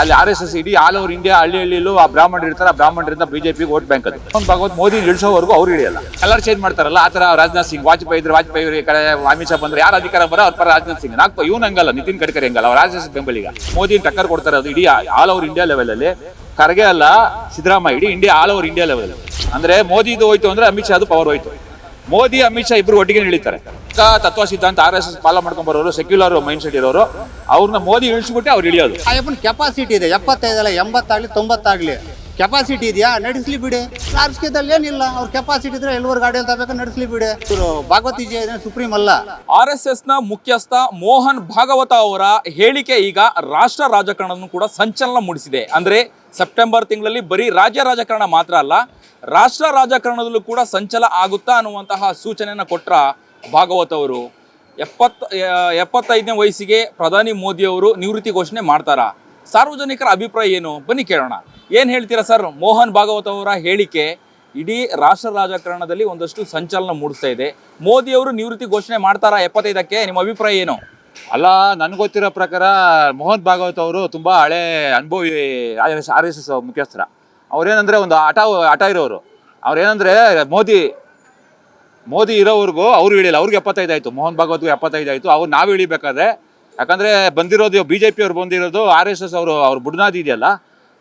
ಅಲ್ಲಿ R S S ಇಡೀ all over India ಹಳ್ಳಿ ಹಳ್ಳಿಲೂ ಆ ಬ್ರಾಹ್ಮಣರು ಇರ್ತಾರೆ. ಆ ಬ್ರಾಹ್ಮಣರಿಂದ ಬಿಜೆಪಿ ವೋಟ್ ಬ್ಯಾಂಕ್ ಅದು. ಭಾಗವತ್ ಮೋದಿ ಇಳಿಸೋವರೆಗೂ ಅವ್ರು ಹಿಡಿಯಲ್ಲ. ಕಲರ್ ಚೇಂಜ್ ಮಾಡ್ತಾರಲ್ಲ, ಆ ತರ ರಾಜನಾಥ್ ಸಿಂಗ್, ವಾಜಪೇಯಿ ಇದ್ರೆ ವಾಜಪೇಯಿ ಕಡೆ ಅಮಿತ್ ಶಾ ಬಂದ್ರೆ ಯಾರು ಅಧಿಕಾರ ಬರೋ ಅವ್ರ ಪರ ರಾಜನಾಥ್ ಸಿಂಗ್. ನಾಲ್ಕು ಇವ್ನು ಹಂಗಲ್ಲ, ನಿತಿನ್ ಗಡ್ಕರಿ ಹಂಗಲ್ಲ, ಅವ್ರ ರಾಜನಾಥ್ ಬೆಂಬಲಿಗ. ಮೋದಿ ಟಕ್ಕರ್ ಕೊಡ್ತಾರೆ ಅದು ಇಡೀ ಆಲ್ ಓವರ್ ಇಂಡಿಯಾ ಲೆವೆಲ್ ಅಲ್ಲಿ. ಖರ್ಗೆ ಅಲ್ಲ, ಸಿದ್ದರಾಮಯ್ಯ, ಇಡೀ India all over India level ಅಂದ್ರೆ ಮೋದಿದು ಹೋಯ್ತು ಅಂದ್ರೆ ಅಮಿತ್ ಶಾದು ಪವರ್ ಹೋಯ್ತು. ಮೋದಿ, ಅಮಿತ್ ಶಾ ಇಬ್ರು ಒಟ್ಟಿಗೆ ಇಳಿತಾರೆ ತತ್ವ ಸಿದ್ಧಾಂತ ಆರ್ ಎಸ್ ಎಸ್ ಫಾಲೋ ಮಾಡ್ಕೊಂಡ್ ಬರೋರು ಸೆಕ್ಯುಲರ್ ಮೈಂಡ್ ಸೆಟ್ ಇರೋರು ಅವ್ರನ್ನ ಮೋದಿ ಇಳಿಸ್ಬಿಟ್ಟೆ ಅವ್ರು ಇಳಿಯೋದು. ಅಯ್ಯಪ್ಪನ ಕೆಪಾಸಿಟಿ ಇದೆ ಎಪ್ಪತ್ತೈದಲ್ಲ ಎಂಬತ್ತಾಗ್ಲಿ ತೊಂಬತ್ತಾಗ್ಲಿ. ಕೆಪಾಸಿಟಿ ಇದೆಯಾ? ನಡೆಸ್ಲಿ ಬಿಡಿ. ರಾಜಕೀಯದಲ್ಲಿ ಏನಿಲ್ಲ ಅವ್ರ ಕೆಪಾಸಿಟಿ ಇದ್ರೆ ಎಲ್ವರ್ ಗಾಡಿ ಅಂತ ಬೇಕು ನಡೆಸ್ಲಿ ಬಿಡಿ. ಇವರು ಭಾಗವತಿಜಿ ಸುಪ್ರೀಂ ಅಲ್ಲ. ಆರ್ ಎಸ್ ಎಸ್ನ ಮುಖ್ಯಸ್ಥ ಮೋಹನ್ ಭಾಗವತ ಅವರ ಹೇಳಿಕೆ ಈಗ ರಾಷ್ಟ್ರ ರಾಜಕಾರಣವನ್ನು ಕೂಡ ಸಂಚಲನ ಮೂಡಿಸಿದೆ. ಅಂದ್ರೆ ಸೆಪ್ಟೆಂಬರ್ ತಿಂಗಳಲ್ಲಿ ಬರೀ ರಾಜ್ಯ ರಾಜಕಾರಣ ಮಾತ್ರ ಅಲ್ಲ ರಾಷ್ಟ್ರ ರಾಜಕಾರಣದಲ್ಲೂ ಕೂಡ ಸಂಚಲ ಆಗುತ್ತಾ ಅನ್ನುವಂತಹ ಸೂಚನೆಯನ್ನು ಕೊಟ್ರ ಭಾಗವತ್ ಅವರು ಎಪ್ಪತ್ ಎಪ್ಪತ್ತೈದನೇ ವಯಸ್ಸಿಗೆ ಪ್ರಧಾನಿ ಮೋದಿ ಅವರು ನಿವೃತ್ತಿ ಘೋಷಣೆ ಮಾಡ್ತಾರಾ? ಸಾರ್ವಜನಿಕರ ಅಭಿಪ್ರಾಯ ಏನು? ಬನ್ನಿ ಕೇಳೋಣ. ಏನು ಹೇಳ್ತೀರಾ ಸರ್? ಮೋಹನ್ ಭಾಗವತ್ ಅವರ ಹೇಳಿಕೆ ಇಡೀ ರಾಷ್ಟ್ರ ರಾಜಕಾರಣದಲ್ಲಿ ಒಂದಷ್ಟು ಸಂಚಲನ ಮೂಡಿಸ್ತಾ ಇದೆ. ಮೋದಿ ಅವರು ನಿವೃತ್ತಿ ಘೋಷಣೆ ಮಾಡ್ತಾರಾ ಎಪ್ಪತ್ತೈದಕ್ಕೆ? ನಿಮ್ಮ ಅಭಿಪ್ರಾಯ ಏನು? ಅಲ್ಲ, ನನಗೆ ಗೊತ್ತಿರೋ ಪ್ರಕಾರ ಮೋಹನ್ ಭಾಗವತ್ ಅವರು ತುಂಬ ಹಳೆ ಅನುಭವಿ ಆರ್ ಎಸ್ ಎಸ್ ಮುಖ್ಯಸ್ಥರ. ಅವ್ರೇನಂದರೆ ಒಂದು ಆಟ ಆಟ ಇರೋರು. ಅವ್ರೇನಂದರೆ ಮೋದಿ ಮೋದಿ ಇರೋವರೆಗೂ ಅವ್ರು ಇಳಿಯಲ್ಲ, ಅವ್ರಿಗೆ ಎಪ್ಪತ್ತೈದು ಆಯ್ತು, ಮೋಹನ್ ಭಾಗವತ್ಗೂ ಎಪ್ಪತ್ತೈದು ಆಯ್ತು, ಅವ್ರು ನಾವು ಇಳಿಬೇಕಾದ್ರೆ, ಯಾಕಂದ್ರೆ ಬಂದಿರೋದು ಬಿ ಜೆ ಪಿ ಅವ್ರು ಬಂದಿರೋದು, ಆರ್ ಎಸ್ ಎಸ್ ಅವರು, ಅವ್ರ ಬುಡ್ನಾದಿ ಇದೆಯಲ್ಲ,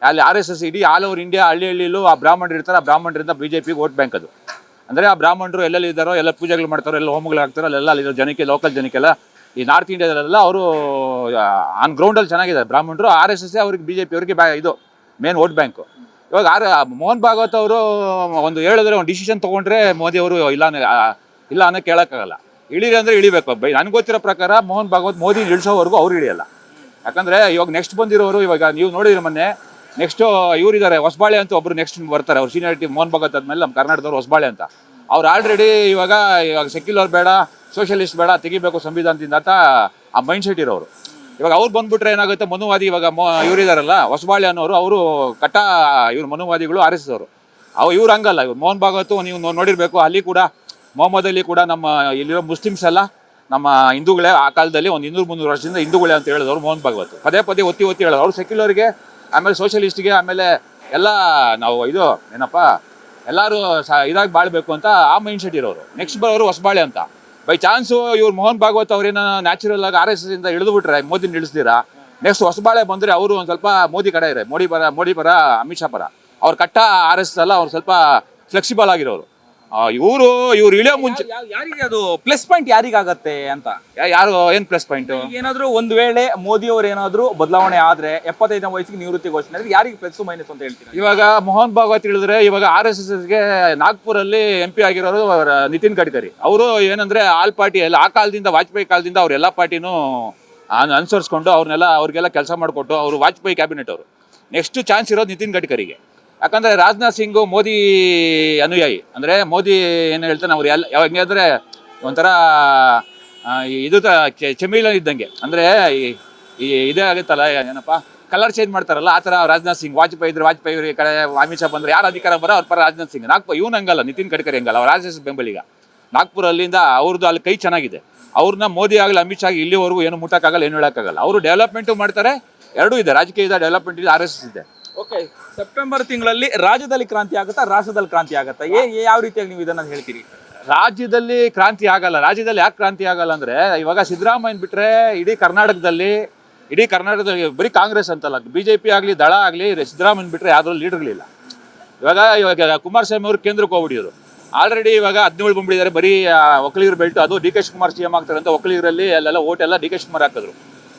ಅಲ್ಲಿ ಆರ್ ಎಸ್ ಎಸ್ ಇಡೀ ಆಲ್ ಓವರ್ ಇಂಡಿಯಾ ಹಳ್ಳಿ ಹಳ್ಳಿಲೂ ಆ ಬ್ರಾಹ್ಮಣರು ಇರ್ತಾರೆ, ಆ ಬ್ರಾಹ್ಮಣರಿಂದ ಬಿ ಜೆ ಪಿಗೆ ವೋಟ್ ಬ್ಯಾಂಕ್ ಅದು. ಅಂದರೆ ಆ ಬ್ರಾಹ್ಮಣರು ಎಲ್ಲೆಲ್ಲಿ ಇದ್ದಾರೋ, ಎಲ್ಲ ಪೂಜೆಗಳು ಮಾಡ್ತಾರೋ, ಎಲ್ಲ ಹೋಮಗಳು ಹಾಕ್ತಾರೋ, ಅಲ್ಲೆಲ್ಲ ಅಲ್ಲಿರೋ ಜನಕ್ಕೆ ಲೋಕಲ್ ಜನಕ್ಕೆಲ್ಲ ಈ ನಾರ್ತ್ ಇಂಡಿಯಾದಲ್ಲೆಲ್ಲ ಅವರು ಆನ್ ಗ್ರೌಂಡಲ್ಲಿ ಚೆನ್ನಾಗಿದ್ದಾರೆ. ಬ್ರಾಹ್ಮಣರು ಆರ್ ಎಸ್ ಎಸ್ ಅವ್ರಿಗೆ ಬಿ ಜೆ ಪಿ ಅವ್ರಿಗೆ ಬ್ಯಾ ಇದು ಮೇನ್ ವೋಟ್ ಬ್ಯಾಂಕು ಇವಾಗ ಆರ್ ಮೋಹನ್ ಭಾಗವತ್ ಅವರು ಒಂದು ಹೇಳಿದ್ರೆ ಒಂದು ಡಿಸಿಷನ್ ತಗೊಂಡ್ರೆ ಮೋದಿ ಅವರು ಇಲ್ಲ ಇಲ್ಲ ಅನ್ನೋ ಕೇಳೋಕ್ಕಾಗಲ್ಲ. ಇಳಿರಿ ಅಂದರೆ ಇಳಿಬೇಕು. ಬೈ, ನನಗೆ ಗೊತ್ತಿರೋ ಪ್ರಕಾರ ಮೋಹನ್ ಭಾಗವತ್ ಮೋದಿ ಇಳಿಸೋವರೆಗೂ ಅವ್ರು ಇಳಿಯಲ್ಲ. ಯಾಕಂದರೆ ಇವಾಗ ನೆಕ್ಸ್ಟ್ ಬಂದಿರೋರು ಇವಾಗ ನೀವು ನೋಡಿದ್ರೆ ಮೊನ್ನೆ ನೆಕ್ಸ್ಟು ಇವರಿದ್ದಾರೆ, ಹೊಸಬಾಳೆ ಅಂತ ಒಬ್ರು ನೆಕ್ಸ್ಟ್ ಬರ್ತಾರೆ. ಅವ್ರು ಸೀನಿಯರಿಟಿ ಮೋಹನ್ ಭಾಗವತ್ ಆದ್ಮೇಲೆ ನಮ್ಮ ಕರ್ನಾಟಕದವ್ರು ಹೊಸಬಾಳೆ ಅಂತ. ಅವ್ರು ಆಲ್ರೆಡಿ ಇವಾಗ ಇವಾಗ ಸೆಕ್ಯುಲರ್ ಬೇಡ ಸೋಷಿಯಲಿಸ್ಟ್ ಬೇಡ, ತೆಗಿಬೇಕು ಸಂವಿಧಾನದಿಂದ ಅಂತ ಆ ಮೈಂಡ್ ಸೆಟ್ ಇರೋರು. ಇವಾಗ ಅವ್ರು ಬಂದ್ಬಿಟ್ರೆ ಏನಾಗುತ್ತೆ? ಮನುವಾದಿ ಇವಾಗ ಇವರಿದಾರಲ್ಲ ಹೊಸಬಾಳೆ ಅನ್ನೋರು, ಅವರು ಕಟ್ಟ ಇವ್ರು ಮನುವಾದಿಗಳು ಆರ್ ಎಸ್ ಅವರು ಅವು ಇವ್ರು ಹಂಗಲ್ಲ, ಇವ್ರು ಮೋಹನ್ ಭಾಗವತ್ ನೀವು ನೋಡಿರಬೇಕು ನೋಡಿರ್ಬೇಕು, ಅಲ್ಲಿ ಕೂಡ ಮೊಹಮ್ಮದ್ ಅಲ್ಲಿ ಕೂಡ ನಮ್ಮ ಇಲ್ಲಿರೋ ಮುಸ್ಲಿಮ್ಸ್ ಎಲ್ಲ ನಮ್ಮ ಹಿಂದೂಗಳೇ ಆ ಕಾಲದಲ್ಲಿ ಒಂದು ಇನ್ನೂರು ಮುನ್ನೂರು ವರ್ಷದಿಂದ ಹಿಂದೂಗಳೇ ಅಂತ ಹೇಳಿದವರು ಮೋಹನ್ ಭಾಗವತ್. ಪದೇ ಪದೇ ಒತ್ತಿ ಒತ್ತಿ ಹೇಳೋದು ಅವ್ರು ಸೆಕ್ಯುಲರ್ಗೆ ಆಮೇಲೆ ಸೋಷಿಯಲಿಸ್ಟ್ಗೆ ಆಮೇಲೆ ಎಲ್ಲ ನಾವು ಇದು ಏನಪ್ಪ, ಎಲ್ಲರೂ ಸ ಇದಾಗಿ ಬಾಳ್ಬೇಕು ಅಂತ ಆ ಮೈಂಡ್ ಸೆಟ್ ಇರೋರು. ನೆಕ್ಸ್ಟ್ ಬರೋರು ಹೊಸಬಾಳೆ ಅಂತ. ಬೈ ಚಾನ್ಸು ಇವ್ರು ಮೋಹನ್ ಭಾಗವತ್ ಅವ್ರೇನ ನ್ಯಾಚುರಲ್ ಆಗಿ ಆರ್ ಎಸ್ ಎಸ್ ಇಂದ ಇಳಿದು ಬಿಟ್ರೆ ಮೋದಿ ನಿಲ್ಲಿಸ್ತೀರಾ ನೆಕ್ಸ್ಟ್ ಹೊಸಬಾಳೆ ಬಂದರೆ ಅವರು ಒಂದು ಸ್ವಲ್ಪ ಮೋದಿ ಕಡೆ ಇರೆ, ಮೋಡಿ ಬರ ಮೋದಿ ಪರ ಅಮಿತ್ ಶಾ ಪರ ಅವ್ರು ಕಟ್ಟ ಆರ್ ಎಸ್ ಅಲ್ಲ, ಅವ್ರು ಸ್ವಲ್ಪ ಫ್ಲೆಕ್ಸಿಬಲ್ ಆಗಿರೋರು. ಇವರು ಇವ್ರು ಇಳಿಯೋ ಮುಂಚೆ ಯಾರಿಗೆ ಅದು ಪ್ಲಸ್ ಪಾಯಿಂಟ್ ಯಾರಿಗಾಗತ್ತೆ ಅಂತ? ಯಾ- ಯಾರು ಏನ್ ಪ್ಲಸ್ ಪಾಯಿಂಟ್ ಏನಾದ್ರೂ ಒಂದ್ ವೇಳೆ ಮೋದಿ ಅವರು ಏನಾದ್ರೂ ಬದಲಾವಣೆ ಆದ್ರೆ ಎಪ್ಪತ್ತೈದನೇ ವಯಸ್ಸಿಗೆ ನಿವೃತ್ತಿ ಘೋಷಣೆ ಆದ್ರೆ ಯಾರಿಗೆ ಪ್ಲಸ್ ಮೈನಸ್ ಅಂತ ಹೇಳ್ತೀನಿ ಇವಾಗ ಮೋಹನ್ ಭಾಗವತ್ ಹೇಳಿದ್ರೆ ಇವಾಗ ಆರ್ ಎಸ್ ಎಸ್ ಎಸ್ಗೆ ನಾಗ್ಪುರಲ್ಲಿ ಎಂ ಪಿ ಆಗಿರೋರು ಅವರ ನಿತಿನ್ ಗಡ್ಕರಿ. ಅವರು ಏನಂದ್ರೆ ಆಲ್ ಪಾರ್ಟಿ ಎಲ್ಲ ಆ ಕಾಲದಿಂದ ವಾಜಪೇಯಿ ಕಾಲದಿಂದ ಅವ್ರ ಎಲ್ಲಾ ಪಾರ್ಟಿನೂ ಅನುಸರಿಸ್ಕೊಂಡು ಅವ್ರನ್ನೆಲ್ಲ ಅವ್ರಿಗೆಲ್ಲ ಕೆಲಸ ಮಾಡಿಕೊಟ್ಟು ಅವರು ವಾಜಪೇಯಿ ಕ್ಯಾಬಿನೆಟ್ ಅವರು. ನೆಕ್ಸ್ಟ್ ಚಾನ್ಸ್ ಇರೋದು ನಿತಿನ್ ಗಡ್ಕರಿಗೆ. ಯಾಕಂದ್ರೆ ರಾಜನಾಥ್ ಸಿಂಗು ಮೋದಿ ಅನುಯಾಯಿ. ಅಂದ್ರೆ ಮೋದಿ ಏನು ಹೇಳ್ತಾನೆ ಅವ್ರು ಎಲ್ಲ ಯಾವಾಗ ಅಂದ್ರೆ ಒಂಥರ ಇದು ಚೆ- ಚೆಮಿಲ ಇದ್ದಂಗೆ. ಅಂದ್ರೆ ಈ ಇದೇ ಆಗುತ್ತಲ್ಲ, ಏನಪ್ಪ ಕಲರ್ ಚೇಂಜ್ ಮಾಡ್ತಾರಲ್ಲ, ಆ ಥರ ರಾಜನಾಥ್ ಸಿಂಗ್, ವಾಜಪೇಯಿ ಇದ್ರೆ ವಾಜಪೇಯಿ ಅವ್ರ ಕಡೆ ಅಮಿತ್ ಶಾ ಬಂದ್ರೆ ಯಾರು ಅಧಿಕಾರ ಬರೋ ಅವ್ರ ಪರ ರಾಜನಾಥ್ ಸಿಂಗ್. ನಾಗ್ಪುರ ಇವನು ಹಂಗಲ್ಲ, ನಿತಿನ್ ಗಡ್ಕರಿ ಹಂಗಲ್ಲ, ಅವ್ರ ರಾಜ್ಯ ಬೆಂಬಲಿಗ ನಾಗ್ಪುರ ಅಲ್ಲಿಂದ ಅವ್ರದ್ದು ಅಲ್ಲಿ ಕೈ ಚೆನ್ನಾಗಿದೆ. ಅವ್ರನ್ನ ಮೋದಿ ಆಗಲಿ, ಅಮಿತ್ ಶಾ ಇಲ್ಲಿವರೆಗೂ ಏನು ಮುಟ್ಟಕ್ಕಾಗಲ್ಲ, ಏನು ಹೇಳೋಕ್ಕಾಗಲ್ಲ. ಅವರು ಡೆವಲಪ್ಮೆಂಟು ಮಾಡ್ತಾರೆ, ಎರಡೂ ಇದೆ. ರಾಜಕೀಯದ ಡೆವಲಪ್ಮೆಂಟ್ ಇದೆ ಆರ್ ಎಸ್ ಎಸ್ ಇದೆ. ಓಕೆ ಸೆಪ್ಟೆಂಬರ್ ತಿಂಗಳಲ್ಲಿ ರಾಜ್ಯದಲ್ಲಿ ಕ್ರಾಂತಿ ಆಗುತ್ತಾ? ರಾಷ್ಟ್ರದಲ್ಲಿ ಕ್ರಾಂತಿ ಆಗುತ್ತಾ? ಏ ಯಾವ ರೀತಿಯಾಗಿ ನೀವು ಇದನ್ನ ಹೇಳ್ತೀರಿ? ರಾಜ್ಯದಲ್ಲಿ ಕ್ರಾಂತಿ ಆಗಲ್ಲ. ರಾಜ್ಯದಲ್ಲಿ ಯಾಕೆ ಕ್ರಾಂತಿ ಆಗಲ್ಲ ಅಂದ್ರೆ, ಇವಾಗ ಸಿದ್ದರಾಮಯ್ಯ ಬಿಟ್ರೆ ಇಡೀ ಕರ್ನಾಟಕದಲ್ಲಿ ಇಡೀ ಕರ್ನಾಟಕದಲ್ಲಿ ಬರೀ ಕಾಂಗ್ರೆಸ್ ಅಂತಲ್ಲ. ಬಿ ಜೆ ಪಿ ಆಗಲಿ, ದಳ ಆಗಲಿ ಸಿದ್ದರಾಮಯ್ಯ ಬಿಟ್ರೆ ಯಾವ್ದ್ರಲ್ಲಿ ಲೀಡರ್ಗಳಿಲ್ಲ ಇವಾಗ ಇವಾಗ ಕುಮಾರಸ್ವಾಮಿ ಅವರು ಕೇಂದ್ರಕ್ಕೆ ಹೋಗ್ಬಿಟ್ಟಿದ್ರು. ಆಲ್ರೆಡಿ ಇವಾಗ ಹದಿನೇಳು ಬಂದ್ಬಿಟ್ಟಿದ್ದಾರೆ ಬರೀ ಒಕ್ಕಲಿಗರು ಬೆಲ್ಟು, ಅದು D K Shivakumar C M ಆಗ್ತಾರೆ ಅಂತ ಒಕ್ಕಲಿಗರಲ್ಲಿ ಅಲ್ಲೆಲ್ಲ ಓಟೆಲ್ಲ ಡಿ ಕೆ ಶಿವಕುಮಾರ್ ಹಾಕಿದ್ರು.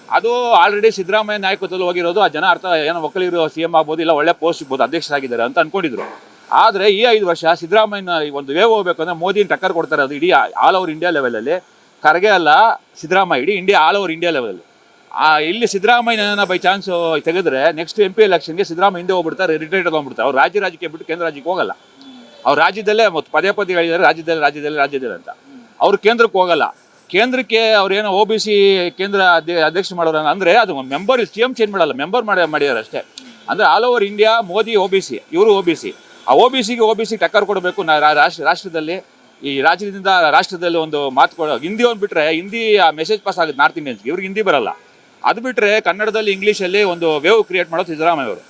ಅದು ಆಲ್ರೆಡಿ ಸಿದ್ದರಾಮಯ್ಯ ನಾಯಕತ್ವದಲ್ಲಿ ಹೋಗಿರೋದು, ಆ ಜನ ಅರ್ಥ, ಏನೋ ಒಕ್ಕಲಿಗರು ಸಿ ಎಂ ಆಗ್ಬೋದು, ಇಲ್ಲ ಒಳ್ಳೆ ಪೋಸ್ಟ್ ಸಿಗ್ಬೋದು, ಅಧ್ಯಕ್ಷರಾಗಿದ್ದಾರೆ ಅಂತ ಅನ್ಕೊಂಡಿದ್ರು. ಆದರೆ ಈ ಐದು ವರ್ಷ ಸಿದ್ದರಾಮಯ್ಯನ ಒಂದು ವೇವ್ ಹೋಗ್ಬೇಕಂದ್ರೆ ಮೋದಿನ ಟಕ್ಕರ್ ಕೊಡ್ತಾರೆ ಅದು ಇಡೀ ಆಲ್ ಓವರ್ ಇಂಡಿಯಾ ಲೆವೆಲಲ್ಲಿ ಖರ್ಗೆ ಅಲ್ಲ, ಸಿದ್ದರಾಮಯ್ಯ, ಇಡೀ India all over India level ಆ, ಇಲ್ಲಿ ಸಿದ್ದರಾಮಯ್ಯನ ಬೈ ಚಾನ್ಸ್ ತೆಗೆದ್ರೆ ನೆಕ್ಸ್ಟ್ ಎಂ ಪಿ ಎಲೆಕ್ಷನ್ಗೆ ಸಿದ್ದರಾಮಯ್ಯ ಹಿಂದೆ ಹೋಗ್ಬಿಡ್ತಾರೆ ರಿಟೈರ್ಡ್ ಹೋಗ್ಬಿಡ್ತಾರೆ ಅವ್ರು ರಾಜ್ಯ ರಾಜ್ಯಕ್ಕೆ ಬಿಟ್ಟು ಕೇಂದ್ರ ರಾಜ್ಯಕ್ಕೆ ಹೋಗಲ್ಲ. ಅವ್ರು ರಾಜ್ಯದಲ್ಲೇ ಮತ್ತು ಪದೇ ಪದೇ ಹೇಳಿದ್ದಾರೆ, ರಾಜ್ಯದಲ್ಲಿ ರಾಜ್ಯದಲ್ಲಿ ರಾಜ್ಯದಲ್ಲಿ ಅಂತ. ಅವ್ರು ಕೇಂದ್ರಕ್ಕೆ ಹೋಗಲ್ಲ. ಕೇಂದ್ರಕ್ಕೆ ಅವ್ರೇನೋ ಒ ಬಿ ಸಿ ಕೇಂದ್ರ ಅಧ್ಯ- ಅಧ್ಯಕ್ಷ ಮಾಡೋರು ಅಂದರೆ ಅದು ಮೆಂಬರ್ ಸಿ ಎಂ ಚೇಂಜ್ ಮಾಡಲ್ಲ ಮೆಂಬರ್ ಮಾಡಿ ಮಾಡಿದ್ದಾರೆ ಅಷ್ಟೇ. ಅಂದರೆ all over India Modi O B C ಇವರು ಒ ಬಿ ಸಿ ಆ ಒ ಬಿ ಸಿಗೆ ಒ ಬಿ ಸಿ ಟಕ್ಕರ್ ಕೊಡಬೇಕು ನಾ ರಾ- ರಾಷ್ಟ್ರ ರಾಷ್ಟ್ರದಲ್ಲಿ ಈ ರಾಜ್ಯದಿಂದ ರಾಷ್ಟ್ರದಲ್ಲಿ ಒಂದು ಮಾತು ಕೊಡೋ ಹಿಂದಿ ಒಂದು ಬಿಟ್ಟರೆ ಹಿಂದಿ ಆ ಮೆಸೇಜ್ ಪಾಸ್ ಆಗುತ್ತೆ ನಾರ್ತ್ ಇಂಡಿಯನ್ಸ್ಗೆ ಇವ್ರಿಗೆ ಹಿಂದಿ ಬರಲ್ಲ. ಅದು ಬಿಟ್ಟರೆ ಕನ್ನಡದಲ್ಲಿ ಇಂಗ್ಲೀಷಲ್ಲಿ ಒಂದು ವೇವ್ ಕ್ರಿಯೇಟ್ ಮಾಡೋದು ಸಿದ್ದರಾಮಯ್ಯ ಅವರು.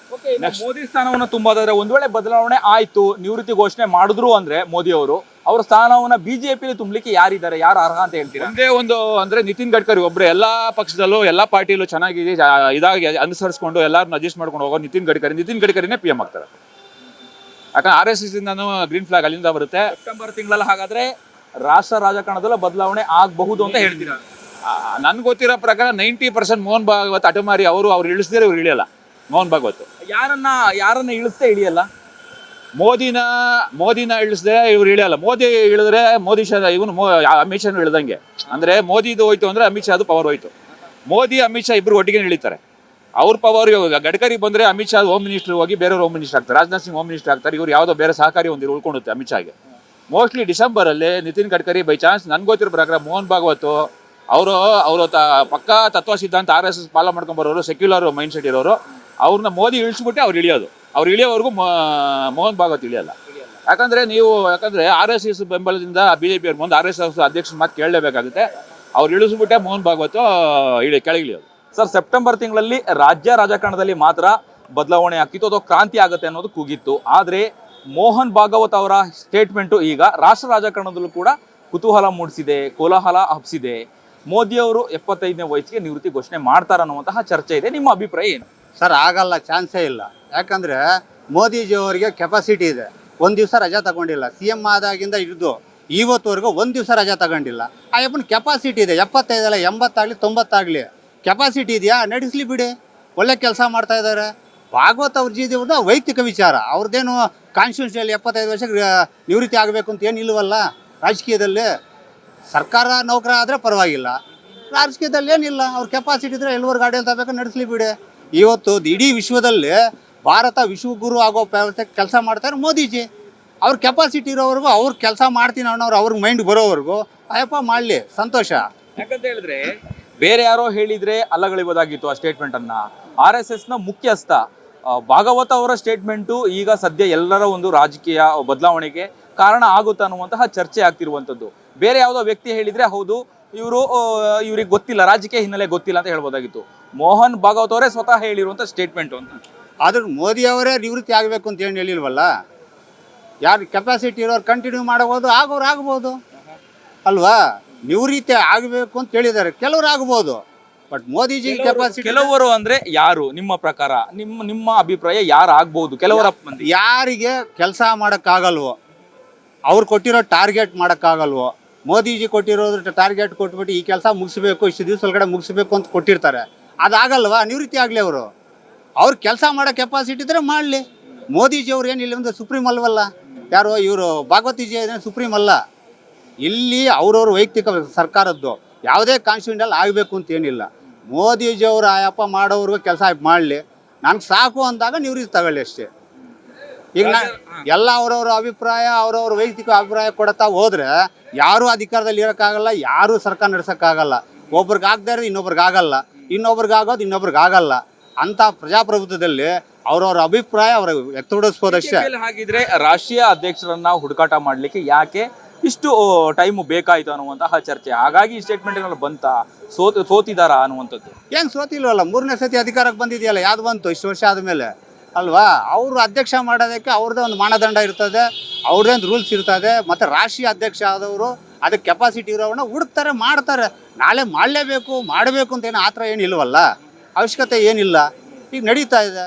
ಮೋದಿ ಸ್ಥಾನವನ್ನು ತುಂಬೋದಾದ್ರೆ ಒಂದು ವೇಳೆ ಬದಲಾವಣೆ ಆಯಿತು ನಿವೃತ್ತಿ ಘೋಷಣೆ ಮಾಡಿದ್ರು ಅಂದರೆ ಮೋದಿ ಅವರು ಅವರ ಸ್ಥಾನವನ್ನ ಬಿಜೆಪಿ ತುಂಬಲಿಕ್ಕೆ ಯಾರಿದ್ದಾರೆ? ಯಾರು ಅರ್ಹ ಅಂತ ಹೇಳ್ತೀರಾ? ಒಂದೇ ಒಂದು ಅಂದ್ರೆ ನಿತಿನ್ ಗಡ್ಕರಿ ಒಬ್ರು ಎಲ್ಲಾ ಪಕ್ಷದಲ್ಲೂ ಎಲ್ಲಾ ಪಾರ್ಟಿಲೂ ಚೆನ್ನಾಗಿ ಜಾ- ಇದಾಗಿ ಅನುಸರಿಸ್ಕೊಂಡು ಎಲ್ಲಾರನ್ನ ಅಡ್ಜಸ್ಟ್ ಮಾಡ್ಕೊಂಡು ಹೋಗೋ ನಿತಿನ್ ಗಡ್ಕರಿ. ನಿತಿನ್ ಗಡ್ಕರಿನೇ ಪಿ ಎಂ ಆಗ್ತಾರೆ. ಯಾಕಂದ್ರೆ ಆರ್ ಎಸ್ ಎಸ್ ಇಂದನೂ ಗ್ರೀನ್ ಫ್ಲಾಗ್ ಅಲ್ಲಿಂದ ಬರುತ್ತೆ. ಸೆಪ್ಟೆಂಬರ್ ತಿಂಗಳಲ್ಲಿ ಹಾಗಾದ್ರೆ ರಾಷ್ಟ್ರ ರಾಜಕಾರಣದಲ್ಲೂ ಬದಲಾವಣೆ ಆಗಬಹುದು ಅಂತ ಹೇಳ್ತೀರಾ? ನನ್ಗೆ ಗೊತ್ತಿರೋ ಪ್ರಕಾರ ನೈಂಟಿ ಪರ್ಸೆಂಟ್ ಮೋಹನ್ ಭಾಗವತ್ ಅಟಮಾರಿ ಅವರು ಅವ್ರು ಇಳಿಸಿದ್ರೆ ಇವ್ರು ಇಳಿಯಲ್ಲ. ಮೋಹನ್ ಭಾಗವತ್. ಯಾರನ್ನ ಯಾರನ್ನ ಇಳಿಸ್ತೇ ಇಳಿಯಲ್ಲ? ಮೋದಿನ ಮೋದಿನ ಇಳಿಸಿದ್ರೆ ಇವ್ರು ಇಳಿಯಲ್ಲ. ಮೋದಿ ಇಳಿದ್ರೆ ಮೋದಿ ಶಾ, ಇವನು ಮೋ, ಅಮಿತ್ ಶಾ ಇಳ್ದಂಗೆ. ಅಂದರೆ ಮೋದಿದು ಹೋಯ್ತು ಅಂದ್ರೆ ಅಮಿತ್ ಶಾದು ಪವರ್ ಹೋಯ್ತು. ಮೋದಿ, ಅಮಿತ್ ಶಾ ಇಬ್ಬರು ಒಟ್ಟಿಗೆ ಇಳಿತಾರೆ. ಅವ್ರ ಪವರ್ ಗಡ್ಕರಿ ಬಂದ್ರೆ ಅಮಿತ್ ಶಾ ಹೋಮ್ ಮಿನಿಸ್ಟರ್ ಹೋಗಿ ಬೇರೆಯವ್ರು ಹೋಮ್ ಮಿನಿಸ್ಟರ್ ಆಗ್ತಾರೆ. ರಾಜನಾಥ್ ಸಿಂಗ್ ಹೋಮ್ ಮಿನಿಸ್ಟರ್ ಆಗ್ತಾರೆ. ಇವ್ರು ಯಾವುದೋ ಬೇರೆ ಸಹಕಾರಿ ಒಂದು ಉಳ್ಕೊಂಡುತ್ತೆ ಅಮಿತ್ ಶಾಗೆ. ಮೋಸ್ಟ್ಲಿ ಡಿಸೆಂಬರಲ್ಲಿ ನಿತಿನ್ ಗಡ್ಕರಿ ಬೈ ಚಾನ್ಸ್ ನನ್ಗೆ ಗೊತ್ತಿರೋ ಪ್ರಕಾರ ಮೋಹನ್ ಭಾಗವತ್ ಅವರು ಅವರು ತ, ಪಕ್ಕಾ ತತ್ವ ಸಿದ್ಧಾಂತ ಆರ್ ಎಸ್ ಎಸ್ ಫಾಲೋ ಮಾಡ್ಕೊಂಡ್ ಬರೋರು ಸೆಕ್ಯುಲರ್ ಮೈಂಡ್ ಸೆಟ್ ಇರೋರು ಅವ್ರನ್ನ ಮೋದಿ ಇಳಿಸ್ಬಿಟ್ಟು ಅವ್ರು ಇಳಿಯೋದು. ಅವ್ರು ಇಳಿಯೋವರೆಗೂ ಮೋ- ಮೋಹನ್ ಭಾಗವತ್ ಇಳಿಯಲ್ಲ. ಯಾಕಂದ್ರೆ ನೀವು ಯಾಕಂದ್ರೆ ಆರ್ ಎಸ್ ಎಸ್ ಬೆಂಬಲದಿಂದ ಬಿಜೆಪಿ ಅವ್ರ ಮುಂದೆ ಆರ್ ಎಸ್ ಎಸ್ ಅಧ್ಯಕ್ಷರ ಮಾತು ಕೇಳಲೇಬೇಕಾಗುತ್ತೆ. ಅವ್ರು ಇಳಿಸ್ಬಿಟ್ಟೆ ಮೋಹನ್ ಭಾಗವತ್ ಇಳಿ ಕೆಳಗಿಳಿಯೋದು. ಸರ್ ಸೆಪ್ಟೆಂಬರ್ ತಿಂಗಳಲ್ಲಿ ರಾಜ್ಯ ರಾಜಕಾರಣದಲ್ಲಿ ಮಾತ್ರ ಬದಲಾವಣೆ ಆಗ್ತಿತ್ತು ಅಥವಾ ಕ್ರಾಂತಿ ಆಗುತ್ತೆ ಅನ್ನೋದು ಕೂಗಿತ್ತು. ಆದರೆ ಮೋಹನ್ ಭಾಗವತ್ ಅವರ ಸ್ಟೇಟ್ಮೆಂಟು ಈಗ ರಾಷ್ಟ್ರ ರಾಜಕಾರಣದಲ್ಲೂ ಕೂಡ ಕುತೂಹಲ ಮೂಡಿಸಿದೆ ಕೋಲಾಹಲ ಹಬ್ಸಿದೆ. ಮೋದಿ ಅವರು ಎಪ್ಪತ್ತೈದನೇ ವಯಸ್ಸಿಗೆ ನಿವೃತ್ತಿ ಘೋಷಣೆ ಮಾಡ್ತಾರ ಅನ್ನುವಂತಹ ಚರ್ಚೆ ಇದೆ. ನಿಮ್ಮ ಅಭಿಪ್ರಾಯ ಏನು? ಸರ್ ಆಗಲ್ಲ ಚಾನ್ಸೇ ಇಲ್ಲ. ಯಾಕಂದರೆ ಮೋದಿಜಿಯವರಿಗೆ ಕೆಪಾಸಿಟಿ ಇದೆ. ಒಂದು ದಿವಸ ರಜಾ ತಗೊಂಡಿಲ್ಲ. ಸಿ ಎಂ ಆದಾಗಿಂದ ಇದ್ದು ಇವತ್ತುವರೆಗೂ ಒಂದು ದಿವಸ ರಜಾ ತಗೊಂಡಿಲ್ಲ. ಆ ಯಪ್ಪನ ಕೆಪಾಸಿಟಿ ಇದೆ. ಎಪ್ಪತ್ತೈದಲ್ಲ ಎಂಬತ್ತಾಗಲಿ, ತೊಂಬತ್ತಾಗಲಿ. ಕೆಪಾಸಿಟಿ ಇದೆಯಾ? ನಡೆಸಲಿ ಬಿಡಿ. ಒಳ್ಳೆ ಕೆಲಸ ಮಾಡ್ತಾ ಇದ್ದಾರೆ. ಭಾಗವತ್ ಅವ್ರ ವೈಯಕ್ತಿಕ ವಿಚಾರ. ಅವ್ರದ್ದೇನು ಕಾನ್ಸ್ಟಿಟ್ಯೂನ್ಸಿಯಲ್ಲಿ ಎಪ್ಪತ್ತೈದು ವರ್ಷಕ್ಕೆ ನಿವೃತ್ತಿ ಆಗಬೇಕು ಅಂತ ಏನು ಇಲ್ಲವಲ್ಲ ರಾಜಕೀಯದಲ್ಲಿ. ಸರ್ಕಾರ ನೌಕರ ಆದರೆ ಪರವಾಗಿಲ್ಲ. ರಾಜಕೀಯದಲ್ಲಿ ಏನಿಲ್ಲ. ಅವ್ರ ಕೆಪಾಸಿಟಿ ಇದ್ರೆ ಎಲ್ಲವರೆಗೂ ಗಾಡಿಯಲ್ಲಿ ಬೇಕು ನಡೆಸಲಿ ಬಿಡಿ. ಇವತ್ತು ಇಡೀ ವಿಶ್ವದಲ್ಲಿ ಭಾರತ ವಿಶ್ವಗುರು ಆಗೋ ಕೆಲಸ ಮಾಡ್ತಾರೆ ಮೋದಿಜಿ. ಅವ್ರ ಕೆಪಾಸಿಟಿ ಇರೋವರೆಗೂ ಅವ್ರ ಕೆಲಸ ಮಾಡ್ತೀನಿ ಅನ್ನೋರು ಅವ್ರ ಮೈಂಡ್ ಬರೋವರೆಗೂ, ಅಯ್ಯಪ್ಪ ಮಾಡಲಿ, ಸಂತೋಷ. ಯಾಕಂತ ಹೇಳಿದ್ರೆ, ಬೇರೆ ಯಾರೋ ಹೇಳಿದ್ರೆ ಅಲ್ಲಗಳಿಬೋದಾಗಿತ್ತು ಆ ಸ್ಟೇಟ್ಮೆಂಟ್ ಅನ್ನ. ಆರ್ ಎಸ್ನ ಮುಖ್ಯಸ್ಥ ಭಾಗವತ ಅವರ ಸ್ಟೇಟ್ಮೆಂಟು ಈಗ ಸದ್ಯ ಎಲ್ಲರ ಒಂದು ರಾಜಕೀಯ ಬದಲಾವಣೆಗೆ ಕಾರಣ ಆಗುತ್ತೆ ಅನ್ನುವಂತಹ ಚರ್ಚೆ ಆಗ್ತಿರುವಂಥದ್ದು. ಬೇರೆ ಯಾವುದೋ ವ್ಯಕ್ತಿ ಹೇಳಿದ್ರೆ ಹೌದು, ಇವರು ಇವ್ರಿಗೆ ಗೊತ್ತಿಲ್ಲ, ರಾಜಕೀಯ ಹಿನ್ನೆಲೆ ಗೊತ್ತಿಲ್ಲ ಅಂತ ಹೇಳ್ಬೋದಾಗಿತ್ತು. ಮೋಹನ್ ಭಾಗವತ್ ಅವರೇ ಸ್ವತಃ ಹೇಳಿರುವಂತ ಸ್ಟೇಟ್ಮೆಂಟ್ ಅಂತ ಆದ್ರೆ ಮೋದಿ ಅವರೇ ನಿವೃತ್ತಿ ಆಗಬೇಕು ಅಂತ ಏನು ಹೇಳಿಲ್ವಲ್ಲ? ಯಾರು ಕೆಪಾಸಿಟಿ ಇರೋರು ಕಂಟಿನ್ಯೂ ಮಾಡಬಹುದು ಆಗೋರು ಆಗ್ಬೋದು. ಅಲ್ವಾ? ನಿವೃತ್ತಿ ಆಗಬೇಕು ಅಂತ ಹೇಳಿದ್ದಾರೆ. ಕೆಲವರು ಆಗ್ಬೋದು. ಬಟ್ ಮೋದಿಜಿ ಕೆಪಾಸಿಟಿ ಕೆಲವರು ಅಂದ್ರೆ ಯಾರು? ನಿಮ್ಮ ಪ್ರಕಾರ? ನಿಮ್ಮ ನಿಮ್ಮ ಅಭಿಪ್ರಾಯ ಯಾರು ಆಗ್ಬಹುದು ಕೆಲವರ ಯಾರಿಗೆ ಕೆಲಸ ಮಾಡೋಕ್ಕಾಗಲ್ವೋ ಅವ್ರು ಕೊಟ್ಟಿರೋ ಟಾರ್ಗೆಟ್ ಮಾಡೋಕ್ಕಾಗಲ್ವೋ ಮೋದಿಜಿ ಕೊಟ್ಟಿರೋದ್ರ ಟಾರ್ಗೆಟ್ ಕೊಟ್ಬಿಟ್ಟು ಈ ಕೆಲಸ ಮುಗಿಸ್ಬೇಕು ಇಷ್ಟು ದಿವಸ ಒಳಗಡೆ ಮುಗಿಸ್ಬೇಕು ಅಂತ ಕೊಟ್ಟಿರ್ತಾರೆ. ಅದಾಗಲ್ವಾ? ನಿವೃತ್ತಿ ಆಗಲಿ ಅವರು. ಅವ್ರು ಕೆಲಸ ಮಾಡೋ ಕೆಪಾಸಿಟಿ ಇದ್ರೆ ಮಾಡಲಿ. ಮೋದಿಜಿ ಅವ್ರು ಏನಿಲ್ಲ ಒಂದು ಸುಪ್ರೀಂ ಅಲ್ವಲ್ಲ? ಯಾರು ಇವರು ಭಾಗವತಿಜಿ ಏನು ಸುಪ್ರೀಂ ಅಲ್ಲ? ಇಲ್ಲಿ ಅವ್ರವ್ರ ವೈಯಕ್ತಿಕ ಸರ್ಕಾರದ್ದು ಯಾವುದೇ ಕಾನ್ಸ್ಟಿಟ್ಯೂಂಟಲ್ಲಿ ಆಗಬೇಕು ಅಂತ ಏನಿಲ್ಲ. ಮೋದಿಜಿ ಅವರು ಆಯಪ್ಪ ಮಾಡೋವ್ರಿಗೂ ಕೆಲಸ ಮಾಡಲಿ. ನನಗೆ ಸಾಕು ಅಂದಾಗ ನಿವೃತ್ತಿ ತಗೊಳ್ಳಿ ಅಷ್ಟೇ. ಈಗ ನಾ ಎಲ್ಲ ಅವ್ರವ್ರ ಅಭಿಪ್ರಾಯ, ಅವರವ್ರ ವೈಯಕ್ತಿಕ ಅಭಿಪ್ರಾಯ ಕೊಡ್ತಾ ಹೋದ್ರೆ ಯಾರೂ ಅಧಿಕಾರದಲ್ಲಿ ಇರೋಕ್ಕಾಗಲ್ಲ, ಯಾರೂ ಸರ್ಕಾರ ನಡೆಸೋಕ್ಕಾಗಲ್ಲ. ಒಬ್ರಿಗೆ ಆಗದೇ ಇರೋದು ಇನ್ನೊಬ್ರಿಗೆ ಆಗಲ್ಲ. ಇನ್ನೊಬ್ರಿಗೆ ಅಂಥ ಪ್ರಜಾಪ್ರಭುತ್ವದಲ್ಲಿ ಅವ್ರವ್ರ ಅಭಿಪ್ರಾಯ ಅವ್ರ ವ್ಯಕ್ತಪಡಿಸ್ಬೋದಷ್ಟೇ ಹಾಗಿದ್ರೆ ರಾಷ್ಟ್ರೀಯ ಅಧ್ಯಕ್ಷರನ್ನ ಹುಡುಕಾಟ ಮಾಡ್ಲಿಕ್ಕೆ ಯಾಕೆ ಇಷ್ಟು ಟೈಮ್ ಬೇಕಾಯ್ತು ಅನ್ನುವಂತಹ ಚರ್ಚೆ. ಹಾಗಾಗಿ ಈ ಸ್ಟೇಟ್ಮೆಂಟ್ ಬಂತ ಸೋತ್ ಸೋತಿದಾರ ಅನ್ನುವಂಥದ್ದು? ಏನು ಸೋತಿಲ್ವಲ್ಲ ಮೂರನೇ ಸತಿ ಅಧಿಕಾರಕ್ಕೆ ಬಂದಿದೆಯಲ್ಲ ಯಾವ್ದು ಬಂತು ಇಷ್ಟು ವರ್ಷ ಆದಮೇಲೆ? ಅಲ್ವಾ? ಅವರು ಅಧ್ಯಕ್ಷ ಮಾಡೋದಕ್ಕೆ ಅವ್ರದ್ದೇ ಒಂದು ಮಾನದಂಡ ಇರ್ತದೆ ಅವ್ರದ್ದೇ ಒಂದು ರೂಲ್ಸ್ ಇರ್ತದೆ ಮತ್ತು ರಾಷ್ಟ್ರೀಯ ಅಧ್ಯಕ್ಷ ಆದವರು ಅದಕ್ಕೆ ಕೆಪಾಸಿಟಿ ಇರೋವನ್ನ ಹುಡುಕ್ತಾರೆ ಮಾಡ್ತಾರೆ. ನಾಳೆ ಮಾಡಲೇಬೇಕು ಮಾಡಬೇಕು ಅಂತ ಏನು ಆ ಥರ ಏನಿಲ್ವಲ್ಲ? ಅವಶ್ಯಕತೆ ಏನಿಲ್ಲ. ಈಗ ನಡೀತಾ ಇದೆ.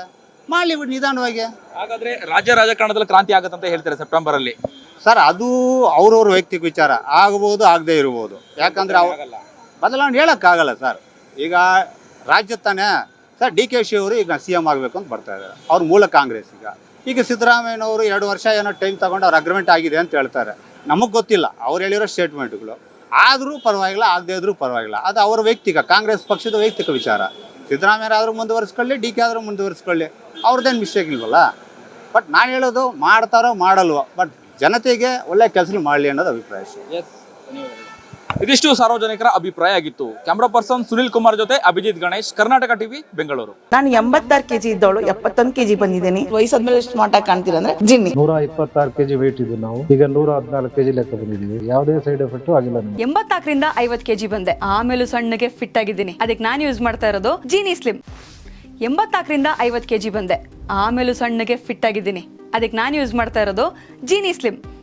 ಮಾಡಲಿ ಬಿಡಿ ನಿಧಾನವಾಗಿ. ಹಾಗಾದ್ರೆ ರಾಜ್ಯ ರಾಜಕಾರಣದಲ್ಲಿ ಕ್ರಾಂತಿ ಆಗುತ್ತೆ ಅಂತ ಹೇಳ್ತಾರೆ ಸೆಪ್ಟೆಂಬರ್ ಅಲ್ಲಿ? ಸರ್ ಅದು ಅವ್ರವ್ರ ವೈಯಕ್ತಿಕ ವಿಚಾರ. ಆಗ್ಬೋದು ಆಗದೇ ಇರ್ಬೋದು. ಯಾಕಂದ್ರೆ ಅವ ಬದಲಾವಣೆ ಹೇಳೋಕ್ಕಾಗಲ್ಲ ಸರ್ ಈಗ ರಾಜ್ಯ ತಾನೇ ಸರ್ ಡಿ ಕೆ ಶಿ ಅವರು ಈಗ ಸಿ ಎಂ ಆಗಬೇಕು ಅಂತ ಬರ್ತಾ ಇದ್ದಾರೆ. ಅವ್ರ ಮೂಲ ಕಾಂಗ್ರೆಸ್ ಈಗ. ಈಗ ಸಿದ್ದರಾಮಯ್ಯನವರು ಎರಡು ವರ್ಷ ಏನೋ ಟೈಮ್ ತಗೊಂಡು ಅವ್ರ ಅಗ್ರಿಮೆಂಟ್ ಆಗಿದೆ ಅಂತ ಹೇಳ್ತಾರೆ. ನಮಗೆ ಗೊತ್ತಿಲ್ಲ. ಅವ್ರು ಹೇಳಿರೋ ಸ್ಟೇಟ್ಮೆಂಟ್ಗಳು ಆದರೂ ಪರವಾಗಿಲ್ಲ ಆಗದೇ ಇದ್ರೂ ಪರವಾಗಿಲ್ಲ. ಅದು ಅವರ ವೈಯಕ್ತಿಕ ಕಾಂಗ್ರೆಸ್ ಪಕ್ಷದ ವೈಯಕ್ತಿಕ ವಿಚಾರ. ಸಿದ್ದರಾಮಯ್ಯ ಆದರೂ ಮುಂದುವರಿಸ್ಕೊಳ್ಳಿ, ಡಿ ಕೆ ಆದರೂ ಮುಂದುವರಿಸ್ಕೊಳ್ಳಿ. ಅವ್ರದ್ದೇನು ಮಿಸ್ಟೇಕ್ ಇಲ್ವಲ್ಲ? ಬಟ್ ನಾನು ಹೇಳೋದು ಮಾಡ್ತಾರೋ ಮಾಡಲ್ವೋ? ಬಟ್ ಜನತೆಗೆ ಒಳ್ಳೆ ಕೆಲಸ ಮಾಡಲಿ ಅನ್ನೋದು ಅಭಿಪ್ರಾಯ ಇದಿಷ್ಟು ಸಾರ್ವಜನಿಕರ ಅಭಿಪ್ರಾಯ ಆಗಿತ್ತು. ಕ್ಯಾಮ್ರಾ ಪರ್ಸನ್ ಸುನಿಲ್ ಕುಮಾರ್ ಜೊತೆ ಅಭಿಜಿತ್ ಗಣೇಶ್ ಕರ್ನಾಟಕ ಟಿವಿ ಬೆಂಗಳೂರು. ನಾನು ಎಂಬತ್ತಾರು ಕೆಜಿ ಇದ್ದವಳು ಎಪ್ಪತ್ತೊಂದು ಕೆಜಿ ಬಂದಿದ್ದೀನಿ. ವಯಸ್ಸಾದ್ಮೇಲೆ ಸ್ಮಾರ್ಟ್ ಆಗಿ ಕಾಣ್ತೀರ ಅಂದ್ರೆ ಜಿನ್ನಿ. ನೂರ ಇಪ್ಪತ್ತಾರು ಕೆಜಿ ವೇಟ್ ಇದ್ದು ನಾವು. ಈಗ ನೂರ ಹದಿನಾಲ್ಕು ಕೆಜಿ ಲೆಕ್ಕ ಬಂದಿದ್ದೀವಿ. ಯಾವುದೇ ಸೈಡ್ ಎಫೆಕ್ಟ್ ಆಗಿಲ್ಲ ಎಂಬತ್ತಾಕರಿಂದ ಎಂಬತ್ನಾಲ್ಕರಿಂದ ಐವತ್ ಕೆಜಿ ಬಂದೆ. ಆಮೇಲೂ ಸಣ್ಣಗೆ ಫಿಟ್ ಆಗಿದ್ದೀನಿ. ಅದಕ್ಕೆ ನಾನು ಯೂಸ್ ಮಾಡ್ತಾ ಇರೋದು ಜೀನಿ ಸ್ಲಿಮ್ ಎಂಬತ್ನಾಲ್ಕರಿಂದ ಐವತ್ತು ಕೆಜಿ ಬಂದೆ. ಆಮೇಲೂ ಸಣ್ಣಗೆ ಫಿಟ್ ಆಗಿದ್ದೀನಿ. ಅದಕ್ಕೆ ನಾನು ಯೂಸ್ ಮಾಡ್ತಾ ಇರೋದು ಜೀನಿ ಸ್ಲಿಮ್